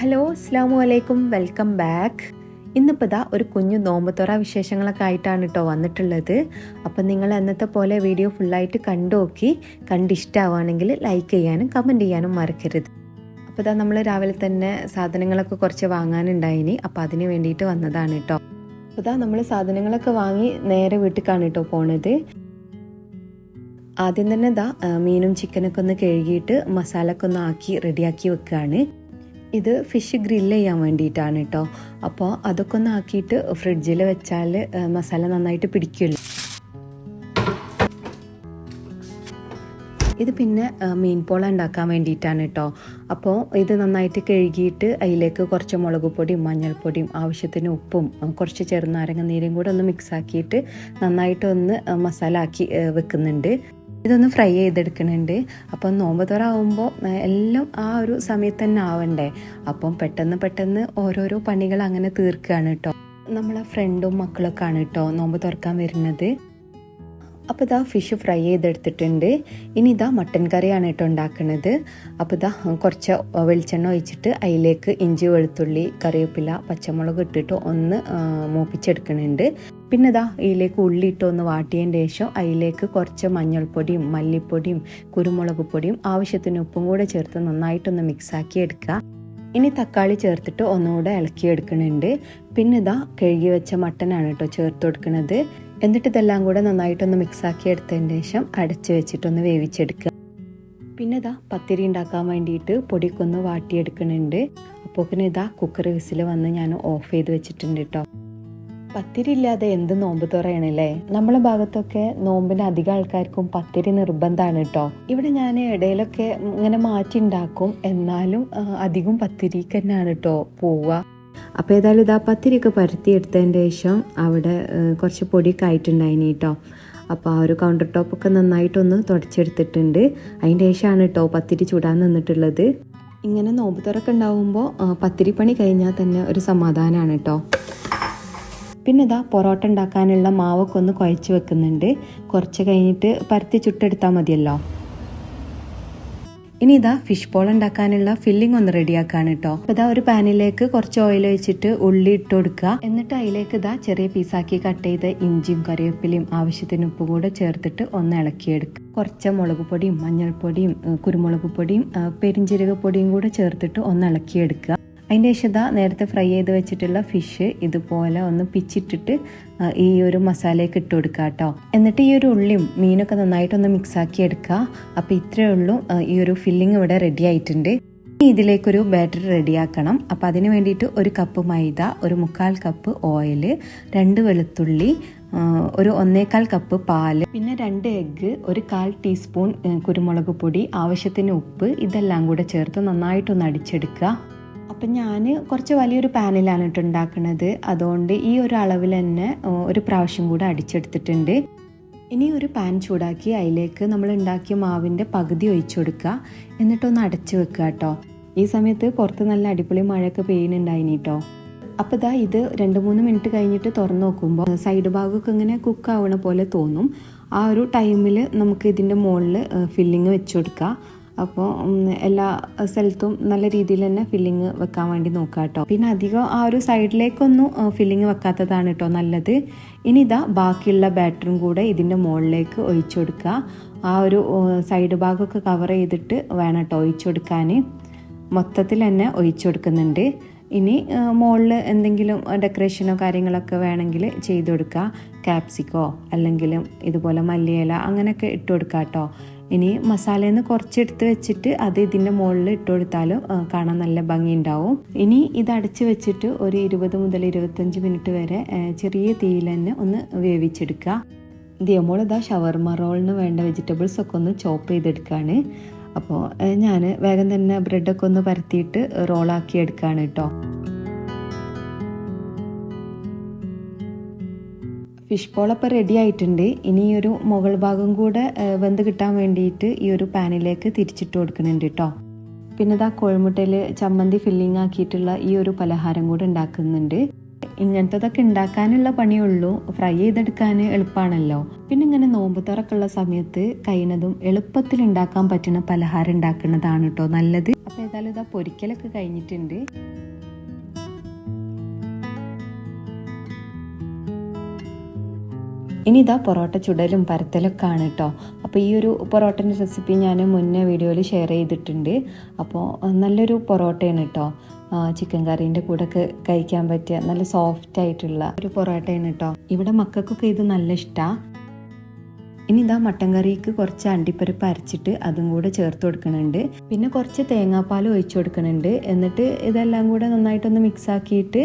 Hello അസ്സാം വലൈക്കും welcome back ഇന്നിപ്പോൾ ഇതാ ഒരു കുഞ്ഞു നോമ്പുതുറ വിശേഷങ്ങളൊക്കെ ആയിട്ടാണ് കേട്ടോ വന്നിട്ടുള്ളത്. അപ്പം നിങ്ങൾ എന്നത്തെ പോലെ വീഡിയോ ഫുള്ളായിട്ട് കണ്ടു നോക്കി കണ്ടിഷ്ടമാവുകയാണെങ്കിൽ ലൈക്ക് ചെയ്യാനും കമന്റ് ചെയ്യാനും മറക്കരുത്. അപ്പോൾ ഇതാ നമ്മൾ രാവിലെ തന്നെ സാധനങ്ങളൊക്കെ കുറച്ച് വാങ്ങാനുണ്ടായിനി. അപ്പോൾ അതിന് വേണ്ടിയിട്ട് വന്നതാണ് കേട്ടോ അപ്പോൾ ഇതാ നമ്മൾ സാധനങ്ങളൊക്കെ വാങ്ങി നേരെ വീട്ടിലേക്കാണ് കേട്ടോ പോണത്. ആദ്യം തന്നെ ഇതാ മീനും ചിക്കനൊക്കെ ഒന്ന് കഴുകിയിട്ട് മസാലയൊക്കെ ഒന്ന് ആക്കി റെഡിയാക്കി വെക്കുകയാണ് ഇത് ഫിഷ് ഗ്രില്ല് ചെയ്യാൻ വേണ്ടിയിട്ടാണ് കേട്ടോ അപ്പോൾ അതൊക്കെ ഒന്ന് ആക്കിയിട്ട് ഫ്രിഡ്ജിൽ വെച്ചാൽ മസാല നന്നായിട്ട് പിടിക്കുമല്ലോ. ഇത് പിന്നെ മീൻ പോള ഉണ്ടാക്കാൻ വേണ്ടിയിട്ടാണ് കേട്ടോ അപ്പോൾ ഇത് നന്നായിട്ട് കഴുകിയിട്ട് അതിലേക്ക് കുറച്ച് മുളക് പൊടിയും മഞ്ഞൾപ്പൊടിയും ആവശ്യത്തിന് ഉപ്പും കുറച്ച് ചെറുനാരങ്ങ നീരും കൂടെ ഒന്ന് മിക്സ് ആക്കിയിട്ട് നന്നായിട്ട് ഒന്ന് മസാല ആക്കി വെക്കുന്നുണ്ട്. ഇതൊന്ന് ഫ്രൈ ചെയ്തെടുക്കുന്നുണ്ട് അപ്പം നോമ്പ് തുറ ആവുമ്പോൾ എല്ലാം ആ ഒരു സമയത്ത് തന്നെ ആവണ്ടേ? അപ്പം പെട്ടെന്ന് പെട്ടെന്ന് ഓരോരോ പണികൾ അങ്ങനെ തീർക്കുകയാണ് കേട്ടോ നമ്മളെ ഫ്രണ്ടും മക്കളൊക്കെ ആണ് കേട്ടോ നോമ്പ് തുറക്കാൻ വരുന്നത്. അപ്പോൾ ഇതാ ഫിഷ് ഫ്രൈ ചെയ്തെടുത്തിട്ടുണ്ട്. ഇനി ഇതാ മട്ടൻ കറിയാണ് കേട്ടോ ഉണ്ടാക്കുന്നത് അപ്പോൾ ഇതാ കുറച്ച് വെളിച്ചെണ്ണ ഒഴിച്ചിട്ട് അതിലേക്ക് ഇഞ്ചി വെളുത്തുള്ളി കറിവേപ്പില പച്ചമുളക് ഇട്ടിട്ട് ഒന്ന് മൂപ്പിച്ചെടുക്കുന്നുണ്ട് പിന്നെ ഇതാ ഇതിലേക്ക് ഉള്ളിയിട്ട് ഒന്ന് വാട്ടിയതിന് ശേഷം അതിലേക്ക് കുറച്ച് മഞ്ഞൾപ്പൊടിയും മല്ലിപ്പൊടിയും കുരുമുളക് പൊടിയും ആവശ്യത്തിന് ഉപ്പും കൂടെ ചേർത്ത് നന്നായിട്ടൊന്ന് മിക്സാക്കി എടുക്കുക. ഇനി തക്കാളി ചേർത്തിട്ട് ഒന്നുകൂടെ ഇളക്കി എടുക്കുന്നുണ്ട്. പിന്നെ ഇതാ കഴുകി വെച്ച മട്ടനാണ് കേട്ടോ ചേർത്ത് കൊടുക്കുന്നത്. എന്നിട്ട് ഇതെല്ലാം കൂടെ നന്നായിട്ടൊന്ന് മിക്സാക്കി എടുത്തതിന് ശേഷം അടച്ചു വെച്ചിട്ടൊന്ന് വേവിച്ചെടുക്കുക. പിന്നെ ഇതാ പത്തിരി ഉണ്ടാക്കാൻ വേണ്ടിയിട്ട് പൊടിക്കൊന്ന് വാട്ടിയെടുക്കണുണ്ട് പിന്നെ ഇതാ കുക്കർ വിസിൽ വന്ന് ഞാൻ ഓഫ് ചെയ്ത് വെച്ചിട്ടുണ്ട് കേട്ടോ. പത്തിരി ഇല്ലാതെ എന്ത് നോമ്പ് തുറയണല്ലേ? നമ്മളെ ഭാഗത്തൊക്കെ നോമ്പിന് അധികം ആൾക്കാർക്കും പത്തിരി നിർബന്ധമാണ് കേട്ടോ ഇവിടെ ഞാൻ ഇടയിലൊക്കെ ഇങ്ങനെ മാറ്റി ഉണ്ടാക്കും എന്നാലും അധികം പത്തിരിക്ക് തന്നെയാണ് കേട്ടോ പോവുക. അപ്പോൾ ഏതായാലും ഇതാ പത്തിരിയൊക്കെ പരത്തി എടുത്തതിന്റെ ശേഷം അവിടെ കുറച്ച് പൊടിയൊക്കെ ആയിട്ടുണ്ടായിനി കേട്ടോ അപ്പോൾ ആ ഒരു കൗണ്ടർ ടോപ്പൊക്കെ നന്നായിട്ടൊന്ന് തുടച്ചെടുത്തിട്ടുണ്ട്. അതിന്റെ ശേഷമാണ് കേട്ടോ പത്തിരി ചൂടാൻ നിന്നിട്ടുള്ളത്. ഇങ്ങനെ നോമ്പ് തുറക്കുണ്ടാവുമ്പോൾ പത്തിരിപ്പണി പത്തിരി പണി കഴിഞ്ഞാൽ തന്നെ ഒരു സമാധാനമാണ് കേട്ടോ പിന്നെ ഇതാ പൊറോട്ട ഉണ്ടാക്കാനുള്ള മാവൊക്കെ ഒന്ന് കുഴച്ച് വെക്കുന്നുണ്ട്. കുറച്ച് കഴിഞ്ഞിട്ട് പരത്തി ചുട്ടെടുത്താൽ മതിയല്ലോ. ഇനി ഇതാ ഫിഷ് ബോൾ ഉണ്ടാക്കാനുള്ള ഫില്ലിംഗ് ഒന്ന് റെഡിയാക്കാണ് കേട്ടോ അപ്പൊ ഇതാ ഒരു പാനിലേക്ക് കുറച്ച് ഓയിൽ ഒഴിച്ചിട്ട് ഉള്ളി ഇട്ട് കൊടുക്കുക. എന്നിട്ട് അതിലേക്ക് ഇതാ ചെറിയ പീസാക്കി കട്ട് ചെയ്ത് ഇഞ്ചിയും കറിവേപ്പിലയും ആവശ്യത്തിന് ഉപ്പ് കൂടെ ചേർത്തിട്ട് ഒന്ന് ഇളക്കിയെടുക്കുക. കുറച്ച് മുളക് പൊടിയും മഞ്ഞൾപ്പൊടിയും കുരുമുളക് പൊടിയും പെരിഞ്ചീരക പൊടിയും കൂടെ ചേർത്തിട്ട് ഒന്ന് ഇളക്കിയെടുക്കുക. അതിന്റെ ശേഷം നേരത്തെ ഫ്രൈ ചെയ്ത് വെച്ചിട്ടുള്ള ഫിഷ് ഇതുപോലെ ഒന്ന് പിച്ചിട്ടിട്ട് ഈ ഒരു മസാലയൊക്കെ ഇട്ട് കൊടുക്കുക കേട്ടോ എന്നിട്ട് ഈ ഒരു ഉള്ളിയും മീനൊക്കെ നന്നായിട്ടൊന്ന് മിക്സ് ആക്കി എടുക്കുക അപ്പോൾ ഇത്രയേ ഉള്ളൂ ഈ ഒരു ഫില്ലിംഗ് ഇവിടെ റെഡി ആയിട്ടുണ്ട്. ഇനി ഇതിലേക്കൊരു ബാറ്റർ റെഡിയാക്കണം അപ്പോൾ അതിന് വേണ്ടിയിട്ട് ഒരു കപ്പ് മൈദ ഒരു മുക്കാൽ കപ്പ് ഓയിൽ രണ്ട് വെളുത്തുള്ളി ഒരു ഒന്നേകാൽ കപ്പ് പാൽ പിന്നെ രണ്ട് എഗ്ഗ് ഒരു കാൽ ടീസ്പൂൺ കുരുമുളക് പൊടി ആവശ്യത്തിന് ഉപ്പ് ഇതെല്ലാം കൂടെ ചേർത്ത് നന്നായിട്ടൊന്ന് അടിച്ചെടുക്കുക അപ്പം ഞാൻ കുറച്ച് വലിയൊരു പാനിലാണ് കേട്ടോ ഉണ്ടാക്കുന്നത് അതുകൊണ്ട് ഈ ഒരു അളവിൽ തന്നെ ഒരു പ്രാവശ്യം കൂടെ അടിച്ചെടുത്തിട്ടുണ്ട്. ഇനി ഒരു പാൻ ചൂടാക്കി അതിലേക്ക് നമ്മൾ ഉണ്ടാക്കിയ മാവിന്റെ പകുതി ഒഴിച്ചു കൊടുക്കുക. എന്നിട്ടൊന്ന് അടച്ചു വെക്കുക കേട്ടോ. ഈ സമയത്ത് പുറത്ത് നല്ല അടിപൊളി മഴയൊക്കെ പെയ്യുന്നുണ്ടായിനി കേട്ടോ. അപ്പോൾ ഇതാ ഇത് രണ്ട് മൂന്ന് മിനിറ്റ് കഴിഞ്ഞിട്ട് തുറന്ന് നോക്കുമ്പോൾ സൈഡ് ഭാഗമൊക്കെ ഇങ്ങനെ കുക്ക് ആവണ പോലെ തോന്നും. ആ ഒരു ടൈമിൽ നമുക്ക് ഇതിന്റെ മുകളിൽ ഫില്ലിങ് വെച്ച് കൊടുക്കുക. അപ്പോൾ എല്ലാ സ്ഥലത്തും നല്ല രീതിയിൽ തന്നെ ഫില്ലിങ് വെക്കാൻ വേണ്ടി നോക്കുക കേട്ടോ. പിന്നെ അധികം ആ ഒരു സൈഡിലേക്കൊന്നും ഫില്ലിങ് വെക്കാത്തതാണ് കേട്ടോ നല്ലത്. ഇനി ഇതാ ബാക്കിയുള്ള ബാറ്ററും കൂടെ ഇതിന്റെ മുകളിലേക്ക് ഒഴിച്ചു കൊടുക്കുക. ആ ഒരു സൈഡ് ഭാഗമൊക്കെ കവർ ചെയ്തിട്ട് വേണം കേട്ടോ ഒഴിച്ചു കൊടുക്കാൻ. മൊത്തത്തിൽ തന്നെ ഒഴിച്ചു കൊടുക്കുന്നുണ്ട്. ഇനി മുകളിൽ എന്തെങ്കിലും ഡെക്കറേഷനോ കാര്യങ്ങളൊക്കെ വേണമെങ്കിൽ ചെയ്തു കൊടുക്കുക. ക്യാപ്സിക്കോ അല്ലെങ്കിൽ ഇതുപോലെ മല്ലിയില അങ്ങനെയൊക്കെ ഇട്ട് കൊടുക്കുക കേട്ടോ. ഇനി മസാലയിൽ നിന്ന് കുറച്ചെടുത്ത് വെച്ചിട്ട് അത് ഇതിന്റെ മുകളിൽ ഇട്ട് കൊടുത്താലും കാണാൻ നല്ല ഭംഗി ഉണ്ടാവും ഇനി ഇത് അടച്ച് വെച്ചിട്ട് ഒരു ഇരുപത് മുതൽ ഇരുപത്തഞ്ച് മിനിറ്റ് വരെ ചെറിയ തീയിൽ തന്നെ ഒന്ന് വേവിച്ചെടുക്കുക. ദിയമോൾ ഇതാ ഷവർമ റോളിന് വേണ്ട വെജിറ്റബിൾസ് ഒക്കെ ഒന്ന് ചോപ്പ് ചെയ്തെടുക്കുകയാണ് അപ്പോൾ ഞാൻ വേഗം തന്നെ ബ്രെഡൊക്കെ ഒന്ന് പരത്തിയിട്ട് റോളാക്കി എടുക്കുകയാണ് കേട്ടോ. ഫിഷ് പോളപ്പോൾ റെഡി ആയിട്ടുണ്ട്. ഇനി ഈ ഒരു മുകൾ ഭാഗം കൂടെ വെന്ത് കിട്ടാൻ വേണ്ടിയിട്ട് ഈ ഒരു പാനിലേക്ക് തിരിച്ചിട്ട് കൊടുക്കുന്നുണ്ട് കേട്ടോ പിന്നെ ഇതാ കോഴിമുട്ടയിൽ ചമ്മന്തി ഫില്ലിംഗ് ആക്കിയിട്ടുള്ള ഈ ഒരു പലഹാരം കൂടെ ഉണ്ടാക്കുന്നുണ്ട്. ഇങ്ങനത്തതൊക്കെ ഉണ്ടാക്കാനുള്ള പണിയുള്ളൂ ഫ്രൈ ചെയ്തെടുക്കാൻ എളുപ്പമാണല്ലോ പിന്നെ ഇങ്ങനെ നോമ്പ് തുറക്കുള്ള സമയത്ത് കഴിയുന്നതും എളുപ്പത്തിൽ ഉണ്ടാക്കാൻ പറ്റുന്ന പലഹാരം ഉണ്ടാക്കുന്നതാണ് കേട്ടോ നല്ലത്. അപ്പോൾ ഏതായാലും ഇതാ പൊരിക്കലൊക്കെ കഴിഞ്ഞിട്ടുണ്ട്. ഇനി ഇതാ പൊറോട്ട ചുടലും പരത്തലൊക്കെ ആണ് കേട്ടോ അപ്പോൾ ഈ ഒരു പൊറോട്ടന്റെ റെസിപ്പി ഞാൻ മുന്നേ വീഡിയോയിൽ ഷെയർ ചെയ്തിട്ടുണ്ട്. അപ്പോൾ നല്ലൊരു പൊറോട്ടയാണ് കേട്ടോ ചിക്കൻ കറീന്റെ കൂടെ കഴിക്കാൻ പറ്റിയ നല്ല സോഫ്റ്റ് ആയിട്ടുള്ള ഒരു പൊറോട്ടയാണ് കേട്ടോ ഇവിടെ മക്കൾക്കൊക്കെ ഇത് നല്ല ഇഷ്ടമാണ് ഇനി ഇതാ മട്ടൻ കറിക്ക് കുറച്ച് അണ്ടിപ്പരിപ്പ് അരച്ചിട്ട് അതും കൂടെ ചേർത്ത് കൊടുക്കുന്നുണ്ട് പിന്നെ കുറച്ച് തേങ്ങാപ്പാൽ ഒഴിച്ചു കൊടുക്കുന്നുണ്ട് എന്നിട്ട് ഇതെല്ലാം കൂടെ നന്നായിട്ടൊന്ന് മിക്സ് ആക്കിയിട്ട്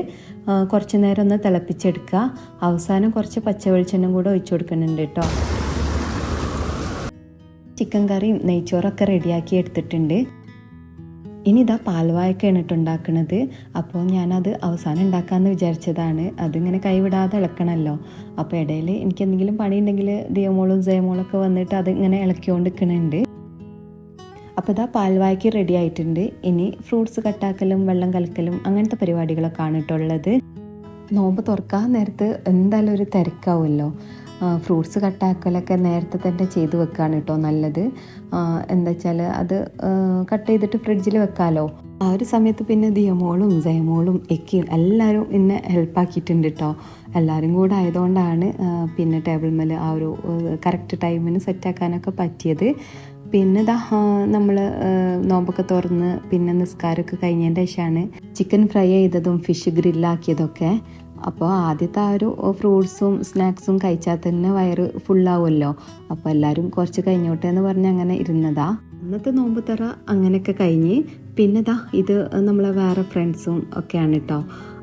കുറച്ച് നേരം ഒന്ന് തിളപ്പിച്ചെടുക്കുക. അവസാനം കുറച്ച് പച്ച കൂടെ ഒഴിച്ചു കൊടുക്കുന്നുണ്ട് കേട്ടോ. ചിക്കൻ കറിയും നെയ്ച്ചോറൊക്കെ റെഡിയാക്കി എടുത്തിട്ടുണ്ട്. ഇനി ഇതാ പാൽവായൊക്കെയാണ് കേട്ടോ ഉണ്ടാക്കുന്നത് അപ്പോൾ ഞാനത് അവസാനം ഉണ്ടാക്കാമെന്ന് വിചാരിച്ചതാണ്. അതിങ്ങനെ കൈവിടാതെ ഇളക്കണമല്ലോ അപ്പോൾ ഇടയിൽ എനിക്ക് എന്തെങ്കിലും പണി ഉണ്ടെങ്കിൽ ദിയമോളും ജയമോളും ഒക്കെ വന്നിട്ട് അത് ഇങ്ങനെ ഇളക്കിക്കൊണ്ട് നിൽക്കുന്നുണ്ട് അപ്പോൾ ഇതാ പാൽവായ്ക്ക് റെഡി ആയിട്ടുണ്ട്. ഇനി ഫ്രൂട്ട്സ് കട്ടാക്കലും വെള്ളം കലക്കലും അങ്ങനത്തെ പരിപാടികളൊക്കെ കേട്ടോ ഉള്ളത്. നോമ്പ് തുറക്കാൻ നേരത്ത് എന്തായാലും ഒരു തിരക്കാവുമല്ലോ. ഫ്രൂട്ട്സ് കട്ടാക്കലൊക്കെ നേരത്തെ തന്നെ ചെയ്ത് വെക്കുകയാണ് കേട്ടോ നല്ലത്. എന്താ വെച്ചാൽ അത് കട്ട് ചെയ്തിട്ട് ഫ്രിഡ്ജിൽ വെക്കാമല്ലോ ആ ഒരു സമയത്ത് പിന്നെ ദിയമോളും ജയമോളും എക്കിയും എല്ലാവരും എന്നെ ഹെൽപ്പാക്കിയിട്ടുണ്ട് കേട്ടോ. എല്ലാവരും കൂടെ ആയതുകൊണ്ടാണ് പിന്നെ ടേബിൾ മേൽ ആ ഒരു കറക്റ്റ് ടൈമിന് സെറ്റാക്കാനൊക്കെ പറ്റിയത്. പിന്നെ ദാ നമ്മൾ നോമ്പൊക്കെ തുറന്ന് പിന്നെ നിസ്കാരമൊക്കെ കഴിഞ്ഞതിന്റെ ശേഷമാണ് ചിക്കൻ ഫ്രൈ ചെയ്തതും ഫിഷ് ഗ്രില്ലാക്കിയതൊക്കെ അപ്പോൾ ആദ്യത്തെ ആ ഒരു ഫ്രൂട്ട്സും സ്നാക്സും കഴിച്ചാൽ തന്നെ വയറ് ഫുള്ളാവുമല്ലോ. അപ്പോൾ എല്ലാവരും കുറച്ച് കഴിഞ്ഞോട്ടെ എന്ന് പറഞ്ഞ് അങ്ങനെ ഇരുന്നതാ. അന്നത്തെ നോമ്പ് തറ അങ്ങനെയൊക്കെ കഴിഞ്ഞ് പിന്നെ ദാ ഇത് നമ്മളെ വേറെ ഫ്രണ്ട്സും ഒക്കെയാണ് കേട്ടോ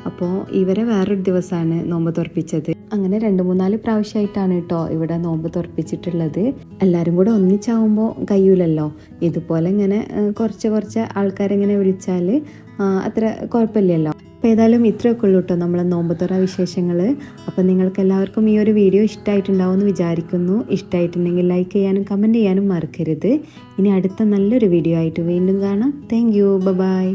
അപ്പോൾ ഇവരെ വേറൊരു ദിവസമാണ് നോമ്പ് തുറപ്പിച്ചത്. അങ്ങനെ രണ്ട് മൂന്നാൽ പ്രാവശ്യമായിട്ടാണ് കേട്ടോ ഇവിടെ നോമ്പ് തുറപ്പിച്ചിട്ടുള്ളത്. എല്ലാവരും കൂടെ ഒന്നിച്ചാവുമ്പോൾ കഴിയൂലല്ലോ. ഇതുപോലെ ഇങ്ങനെ കുറച്ച് കുറച്ച് ആൾക്കാരെങ്ങനെ വിളിച്ചാൽ അത്ര കുഴപ്പമില്ലല്ലോ. അപ്പോൾ ഏതായാലും ഇത്രയൊക്കെ ഉള്ളൂ കേട്ടോ നമ്മളെ നോമ്പുതുറ വിശേഷങ്ങൾ അപ്പോൾ നിങ്ങൾക്ക് എല്ലാവർക്കും ഈ ഒരു വീഡിയോ ഇഷ്ടമായിട്ടുണ്ടാവും എന്ന് വിചാരിക്കുന്നു. ഇഷ്ടമായിട്ടുണ്ടെങ്കിൽ ലൈക്ക് ചെയ്യാനും കമന്റ് ചെയ്യാനും മറക്കരുത്. ഇനി അടുത്ത നല്ലൊരു വീഡിയോ ആയിട്ട് വീണ്ടും കാണാം. Thank you by